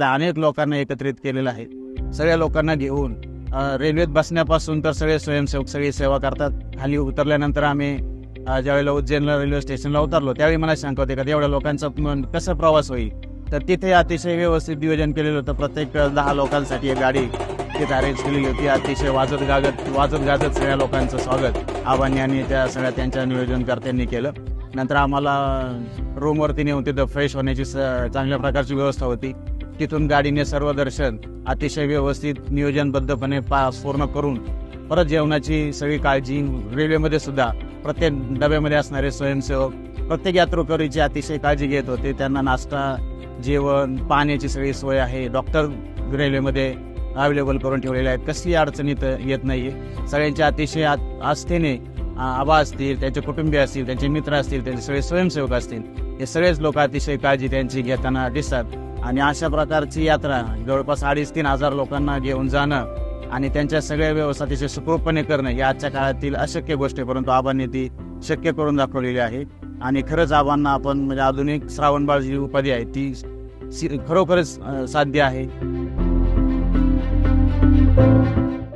अनेक लोकांना एकत्रित केलेलं आहे. सगळ्या लोकांना घेऊन रेल्वेत बसण्यापासून तर सगळे स्वयंसेवक सगळी सेवा करतात. खाली उतरल्यानंतर आम्ही ज्यावेळेला उज्जैनला रेल्वे स्टेशनला उतरलो त्यावेळी मला शंका होते का एवढ्या लोकांचा कसा प्रवास होईल? तर तिथे अतिशय व्यवस्थित नियोजन केलेलं होतं. प्रत्येक दहा लोकांसाठी एक गाडी तिथे अरेंज केलेली होती. अतिशय वाजत गाजत वाजत गाजत सगळ्या लोकांचं स्वागत. आव्हानी आणि त्या सगळ्या त्यांच्या नियोजनकर्त्यांनी केलं. नंतर आम्हाला रूमवरती नेऊन तिथं फ्रेश होण्याची स चांगल्या प्रकारची व्यवस्था होती. तिथून गाडीने सर्व दर्शन अतिशय व्यवस्थित नियोजनबद्धपणे पा पूर्ण करून परत जेवणाची सगळी काळजी रेल्वेमध्ये सुद्धा प्रत्येक डब्यामध्ये असणारे स्वयंसेवक प्रत्येक यात्रेकरीची अतिशय काळजी घेत होते. त्यांना नाश्ता जेवण पाण्याची सगळी सोय आहे. डॉक्टर रेल्वेमध्ये अवेलेबल करून ठेवलेले आहेत. कसली अडचण इथं येत नाही सगळ्यांच्या अतिशय आ- आस्थेने आबा असतील त्यांचे कुटुंबीय असतील त्यांचे मित्र असतील त्यांचे सगळे स्वयंसेवक असतील. हे सगळेच लोक अतिशय काळजी त्यांची घेताना दिसतात. आणि अशा प्रकारची यात्रा जवळपास अडीच तीन हजार लोकांना घेऊन जाणं आणि त्यांच्या सगळ्या व्यवस्था तिचे सुखरूपपणे करणं ही आजच्या काळातील अशक्य गोष्ट आहे. परंतु आबांनी ती शक्य करून दाखवलेली आहे. आणि खरंच आबांना आपण म्हणजे आधुनिक श्रावणबाळ जी उपाधी आहे ती सि- खरोखरच साध्य आहे.